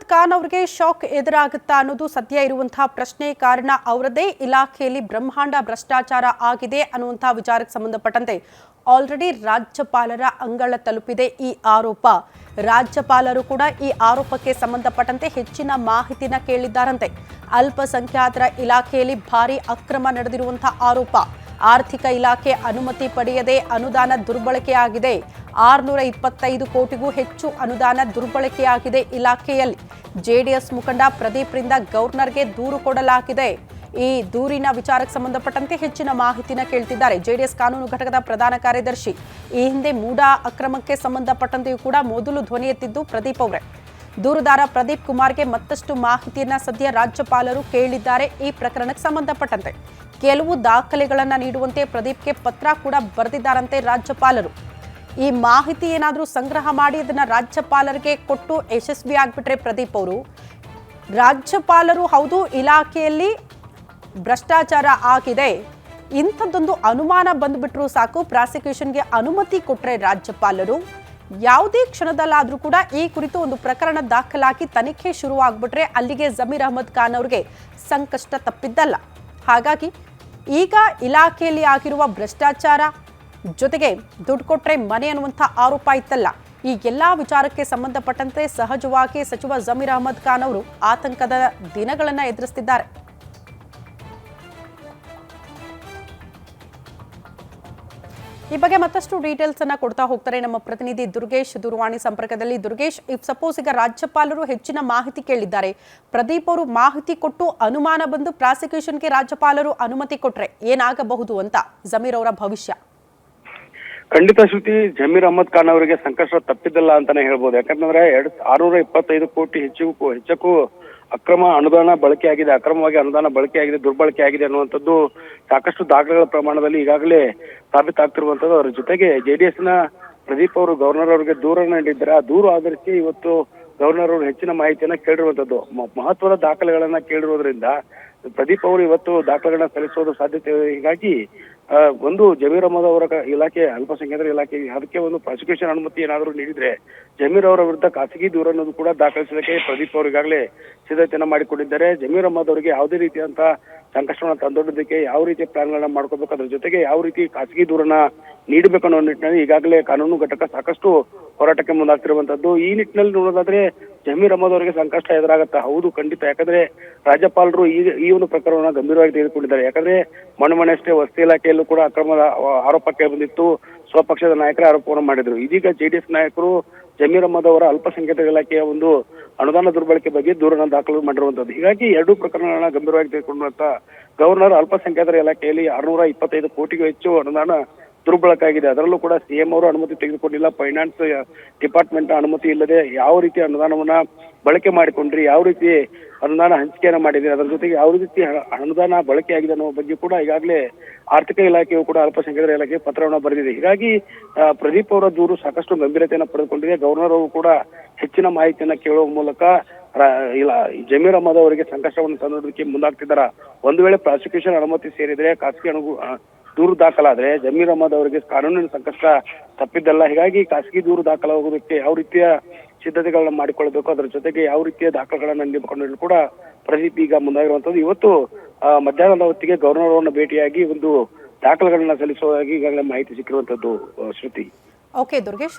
ಅಹಮದ್ ಖಾನ್ ಅವರಿಗೆ ಶಾಕ್ ಎದುರಾಗುತ್ತಾ ಅನ್ನೋದು ಸದ್ಯ ಇರುವಂತಹ ಪ್ರಶ್ನೆ ಕಾರಣ ಅವರದೇ. ಇಲಾಖೆಯಲ್ಲಿ ಬ್ರಹ್ಮಾಂಡ ಭ್ರಷ್ಟಾಚಾರ ಆಗಿದೆ ಅನ್ನುವಂತಹ ವಿಚಾರಕ್ಕೆ ಸಂಬಂಧಪಟ್ಟಂತೆ ಆಲ್ರೆಡಿ ರಾಜ್ಯಪಾಲರ ಅಂಗಳ ತಲುಪಿದೆ ಈ ಆರೋಪ. ರಾಜ್ಯಪಾಲರು ಕೂಡ ಈ ಆರೋಪಕ್ಕೆ ಸಂಬಂಧಪಟ್ಟಂತೆ ಹೆಚ್ಚಿನ ಮಾಹಿತಿನ ಕೇಳಿದ್ದಾರಂತೆ. ಅಲ್ಪಸಂಖ್ಯಾತರ ಇಲಾಖೆಯಲ್ಲಿ ಭಾರಿ ಅಕ್ರಮ ನಡೆದಿರುವಂತಹ ಆರೋಪ. ಆರ್ಥಿಕ ಇಲಾಖೆ ಅನುಮತಿ ಪಡೆಯದೆ ಅನುದಾನ ದುರ್ಬಳಕೆಯಾಗಿದೆ. ಆರುನೂರ ಇಪ್ಪತ್ತೈದು ಕೋಟಿಗೂ ಹೆಚ್ಚು ಅನುದಾನ ದುರ್ಬಳಕೆಯಾಗಿದೆ ಇಲಾಖೆಯಲ್ಲಿ. ಜೆಡಿಎಸ್ ಮುಖಂಡ ಪ್ರದೀಪ್ರಿಂದ ಗವರ್ನರ್ಗೆ ದೂರು ಕೊಡಲಾಗಿದೆ. ಈ ದೂರಿನ ವಿಚಾರಕ್ಕೆ ಸಂಬಂಧಪಟ್ಟಂತೆ ಹೆಚ್ಚಿನ ಮಾಹಿತಿನ ಕೇಳ್ತಿದ್ದಾರೆ ಜೆಡಿಎಸ್ ಕಾನೂನು ಘಟಕದ ಪ್ರಧಾನ ಕಾರ್ಯದರ್ಶಿ. ಈ ಹಿಂದೆ ಮೂಡಾ ಅಕ್ರಮಕ್ಕೆ ಸಂಬಂಧಪಟ್ಟಂತೆಯೂ ಕೂಡ ಮೊದಲು ಧ್ವನಿ ಎತ್ತಿದ್ದು ಪ್ರದೀಪ್ ಅವರೇ. ದೂರುದಾರ ಪ್ರದೀಪ್ ಕುಮಾರ್ಗೆ ಮತ್ತಷ್ಟು ಮಾಹಿತಿಯನ್ನ ಸದ್ಯ ರಾಜ್ಯಪಾಲರು ಕೇಳಿದ್ದಾರೆ ಈ ಪ್ರಕರಣಕ್ಕೆ ಸಂಬಂಧಪಟ್ಟಂತೆ. ಕೆಲವು ದಾಖಲೆಗಳನ್ನು ನೀಡುವಂತೆ ಪ್ರದೀಪ್ಗೆ ಪತ್ರ ಕೂಡ ಬರೆದಿದ್ದಾರಂತೆ ರಾಜ್ಯಪಾಲರು. ಈ ಮಾಹಿತಿ ಏನಾದರೂ ಸಂಗ್ರಹ ಮಾಡಿ ಅದನ್ನು ರಾಜ್ಯಪಾಲರಿಗೆ ಕೊಟ್ಟು ಯಶಸ್ವಿ ಆಗಿಬಿಟ್ರೆ ಪ್ರದೀಪ್ ಅವರು. ರಾಜ್ಯಪಾಲರು ಹೌದು, ಇಲಾಖೆಯಲ್ಲಿ ಭ್ರಷ್ಟಾಚಾರ ಆಗಿದೆ. ಇಂಥದ್ದೊಂದು ಅನುಮಾನ ಬಂದ್ಬಿಟ್ರು ಸಾಕು. ಪ್ರಾಸಿಕ್ಯೂಷನ್ಗೆ ಅನುಮತಿ ಕೊಟ್ಟರೆ ರಾಜ್ಯಪಾಲರು. ಯಾವುದೇ ಕ್ಷಣದಲ್ಲಾದರೂ ಕೂಡ ಈ ಕುರಿತು ಒಂದು ಪ್ರಕರಣ ದಾಖಲಾಗಿ ತನಿಖೆ ಶುರುವಾಗ್ಬಿಟ್ರೆ ಅಲ್ಲಿಗೆ ಜಮೀರ್ ಅಹಮದ್ ಖಾನ್ ಅವರಿಗೆ ಸಂಕಷ್ಟ ತಪ್ಪಿದ್ದಲ್ಲ. ಹಾಗಾಗಿ ಈಗ ಇಲಾಖೆಯಲ್ಲಿ ಆಗಿರುವ ಭ್ರಷ್ಟಾಚಾರ ಜೊತೆಗೆ ದುಡ್ಡು ಕೊಟ್ಟರೆ ಮನೆ ಅನ್ನುವಂಥ ಆರೋಪ ಇತ್ತಲ್ಲ. ಈ ಎಲ್ಲ ವಿಚಾರಕ್ಕೆ ಸಂಬಂಧಪಟ್ಟಂತೆ ಸಹಜವಾಗಿ ಸಚಿವ ಜಮೀರ್ ಅಹಮದ್ ಖಾನ್ ಅವರು ಆತಂಕದ ದಿನಗಳನ್ನು ಎದುರಿಸ್ತಿದ್ದಾರೆ. ಈ ಬಗ್ಗೆ ಮತ್ತಷ್ಟು ಡೀಟೇಲ್ಸ್ ಅನ್ನ ಕೊಡ್ತಾ ಹೋಗ್ತಾರೆ ನಮ್ಮ ಪ್ರತಿನಿಧಿ ದುರ್ಗೇಶ್ ದೂರವಾಣಿ ಸಂಪರ್ಕದಲ್ಲಿ. ದುರ್ಗೇಶ್ ಇಫ್ ಸಪೋಸ್ ಈಗ ರಾಜ್ಯಪಾಲರು ಹೆಚ್ಚಿನ ಮಾಹಿತಿ ಕೇಳಿದ್ದಾರೆ. ಪ್ರದೀಪ್ ಅವರು ಮಾಹಿತಿ ಕೊಟ್ಟು ಅನುಮಾನ ಬಂದು ಪ್ರಾಸಿಕ್ಯೂಷನ್ಗೆ ರಾಜ್ಯಪಾಲರು ಅನುಮತಿ ಕೊಟ್ಟರೆ ಏನಾಗಬಹುದು ಅಂತ ಜಮೀರ್ ಅವರ ಭವಿಷ್ಯ? ಖಂಡಿತ ಶ್ರುತಿ, ಜಮೀರ್ ಅಹಮದ್ ಖಾನ್ ಅವರಿಗೆ ಸಂಕಷ್ಟ ತಪ್ಪಿದ್ದಲ್ಲ ಅಂತಾನೆ ಹೇಳ್ಬೋದು. ಯಾಕಂತಂದ್ರೆ ಎರಡ್ ಆರ್ನೂರ ಇಪ್ಪತ್ತೈದು ಕೋಟಿ ಹೆಚ್ಚಿಗೂ ಹೆಚ್ಚಕ್ಕೂ ಅಕ್ರಮ ಅನುದಾನ ಬಳಕೆ ಆಗಿದೆ ಅಕ್ರಮವಾಗಿ ಅನುದಾನ ಬಳಕೆ ಆಗಿದೆ ದುರ್ಬಳಕೆ ಆಗಿದೆ ಅನ್ನುವಂಥದ್ದು ಸಾಕಷ್ಟು ದಾಖಲೆಗಳ ಪ್ರಮಾಣದಲ್ಲಿ ಈಗಾಗಲೇ ಸಾಬೀತಾಗ್ತಿರುವಂತದ್ದು ಅವರ ಜೊತೆಗೆ ಜೆಡಿಎಸ್ನ ಪ್ರದೀಪ್ ಅವರು, ಗವರ್ನರ್ ಅವರಿಗೆ ದೂರ ನೀಡಿದ್ದಾರೆ. ಆ ದೂರು ಆಧರಿಸಿ ಇವತ್ತು ಗವರ್ನರ್ ಅವರು ಹೆಚ್ಚಿನ ಮಾಹಿತಿಯನ್ನ ಕೇಳಿರುವಂತದ್ದು ಮಹತ್ವದ ದಾಖಲೆಗಳನ್ನ ಕೇಳಿರೋದ್ರಿಂದ ಪ್ರದೀಪ್ ಅವರು ಇವತ್ತು ದಾಖಲೆಗಳನ್ನ ಸಲ್ಲಿಸೋದು ಸಾಧ್ಯತೆ ಹೀಗಾಗಿ ಒಂದು ಜಮೀರ್ ಅಹಮದ್ ಅವರ ಇಲಾಖೆ, ಅಲ್ಪಸಂಖ್ಯಾತರ ಇಲಾಖೆ, ಅದಕ್ಕೆ ಒಂದು ಪ್ರಾಸಿಕ್ಯೂಷನ್ ಅನುಮತಿ ಏನಾದರೂ ನೀಡಿದ್ರೆ ಜಮೀರ್ ಅವರ ವಿರುದ್ಧ ಖಾಸಗಿ ದೂರ ಅನ್ನೋದು ಕೂಡ ದಾಖಲಿಸಲಿಕ್ಕೆ ಪ್ರದೀಪ್ ಅವರು ಈಗಾಗಲೇ ಸಿದ್ಧತೆಯನ್ನ ಮಾಡಿಕೊಂಡಿದ್ದಾರೆ. ಜಮೀರ್ ಅಹಮದ್ ಅವರಿಗೆ ಯಾವುದೇ ರೀತಿಯಂತ ಸಂಕಷ್ಟವನ್ನು ತಂದೊಡ್ಡದಕ್ಕೆ ಯಾವ ರೀತಿಯ ಪ್ಲಾನ್ಗಳನ್ನ ಮಾಡ್ಕೋಬೇಕು, ಅದ್ರ ಜೊತೆಗೆ ಯಾವ ರೀತಿ ಖಾಸಗಿ ದೂರನ ನೀಡಬೇಕು ಅನ್ನೋ ನಿಟ್ಟಿನಲ್ಲಿ ಈಗಾಗಲೇ ಕಾನೂನು ಘಟಕ ಸಾಕಷ್ಟು ಹೋರಾಟಕ್ಕೆ ಮುಂದಾಗ್ತಿರುವಂತದ್ದು. ಈ ನಿಟ್ಟಿನಲ್ಲಿ ನೋಡೋದಾದ್ರೆ ಜಮೀರ್ ಅಹಮದ್ ಅವರಿಗೆ ಸಂಕಷ್ಟ ಎದುರಾಗತ್ತಾ? ಹೌದು, ಖಂಡಿತ. ಯಾಕಂದ್ರೆ ರಾಜ್ಯಪಾಲರು ಈ ಈ ಒಂದು ಪ್ರಕರಣವನ್ನ ಗಂಭೀರವಾಗಿ ತೆಗೆದುಕೊಂಡಿದ್ದಾರೆ. ಯಾಕಂದ್ರೆ ಮಣ್ಣು ಮಣ್ಣಷ್ಟೇ ಅಷ್ಟೇ ಕೂಡ ಅಕ್ರಮದ ಆ- ಆರೋಪಕ್ಕೆ ಬಂದಿತ್ತು. ಸ್ವಪಕ್ಷದ ನಾಯಕರೇ ಆರೋಪವನ್ನು ಮಾಡಿದ್ರು. ಇದೀಗ ಜೆಡಿಎಸ್ ನಾಯಕರು ಜಮೀರ್ ಅಹಮದ್ ಅವರ ಅಲ್ಪಸಂಖ್ಯಾತ ಇಲಾಖೆಯ ಒಂದು ಅನುದಾನ ದುರ್ಬಳಕೆ ಬಗ್ಗೆ ದೂರನ್ನ ದಾಖಲು ಮಾಡಿರುವಂತದ್ದು. ಹೀಗಾಗಿ ಎರಡೂ ಪ್ರಕರಣಗಳನ್ನ ಗಂಭೀರವಾಗಿ ತೆಗೆದುಕೊಂಡಂತ ಗವರ್ನರ್ ಅಲ್ಪಸಂಖ್ಯಾತರ ಇಲಾಖೆಯಲ್ಲಿ ಆರ್ನೂರ ಇಪ್ಪತ್ತೈದು ಕೋಟಿಗೂ ಹೆಚ್ಚು ಅನುದಾನ ದುರ್ಬಳಕಾಗಿದೆ. ಅದರಲ್ಲೂ ಕೂಡ ಸಿಎಂ ಅವರು ಅನುಮತಿ ತೆಗೆದುಕೊಂಡಿಲ್ಲ. ಫೈನಾನ್ಸ್ ಡಿಪಾರ್ಟ್ಮೆಂಟ್ ಅನುಮತಿ ಇಲ್ಲದೆ ಯಾವ ರೀತಿ ಅನುದಾನವನ್ನ ಬಳಕೆ ಮಾಡಿಕೊಂಡ್ರಿ, ಯಾವ ರೀತಿ ಅನುದಾನ ಹಂಚಿಕೆಯನ್ನು ಮಾಡಿದ್ರಿ, ಅದರ ಜೊತೆಗೆ ಯಾವ ರೀತಿ ಅನುದಾನ ಬಳಕೆ ಆಗಿದೆ ಅನ್ನೋ ಬಗ್ಗೆ ಕೂಡ ಈಗಾಗಲೇ ಆರ್ಥಿಕ ಇಲಾಖೆಯು ಕೂಡ ಅಲ್ಪಸಂಖ್ಯಾತರ ಇಲಾಖೆ ಪತ್ರವನ್ನು ಬರೆದಿದೆ. ಹೀಗಾಗಿ ಪ್ರದೀಪ್ ಅವರ ದೂರು ಸಾಕಷ್ಟು ಗಂಭೀರತೆಯನ್ನು ಪಡೆದುಕೊಂಡಿದೆ. ಗವರ್ನರ್ ಅವರು ಕೂಡ ಹೆಚ್ಚಿನ ಮಾಹಿತಿಯನ್ನ ಕೇಳುವ ಮೂಲಕ ಇಲ್ಲ, ಜಮೀರ್ ಅಹಮದ್ ಅವರಿಗೆ ಸಂಕಷ್ಟವನ್ನು ತಂದಿಡೋದಕ್ಕೆ ಮುಂದಾಗ್ತಿದ್ದಾರ? ಒಂದು ವೇಳೆ ಪ್ರಾಸಿಕ್ಯೂಷನ್ ಅನುಮತಿ ಸೇರಿದ್ರೆ, ಖಾಸಗಿ ಅನುಗು ದೂರು ದಾಖಲಾದ್ರೆ ಜಮೀರ್ ಅಹಮದ್ ಅವರಿಗೆ ಕಾನೂನಿನ ಸಂಕಷ್ಟ ತಪ್ಪಿದ್ದಲ್ಲ. ಹೀಗಾಗಿ ಖಾಸಗಿ ದೂರು ದಾಖಲಾಗೋದಕ್ಕೆ ಯಾವ ರೀತಿಯ ಸಿದ್ಧತೆಗಳನ್ನ ಮಾಡಿಕೊಳ್ಳಬೇಕು, ಅದರ ಜೊತೆಗೆ ಯಾವ ರೀತಿಯ ದಾಖಲೆಗಳನ್ನ ನೀಡಿಕೊಂಡು ಕೂಡ ಪ್ರದೀಪ್ ಈಗ ಮುಂದಾಗಿರುವಂತದ್ದು ಇವತ್ತು ಮಧ್ಯಾಹ್ನದ ಹೊತ್ತಿಗೆ ಗವರ್ನರ್ ಭೇಟಿಯಾಗಿ ಒಂದು ದಾಖಲೆಗಳನ್ನ ಸಲ್ಲಿಸುವುದಾಗಿ ಈಗಾಗಲೇ ಮಾಹಿತಿ ಸಿಕ್ಕಿರುವಂತದ್ದು ಶ್ರುತಿ. ಓಕೆ, ದುರ್ಗೇಶ್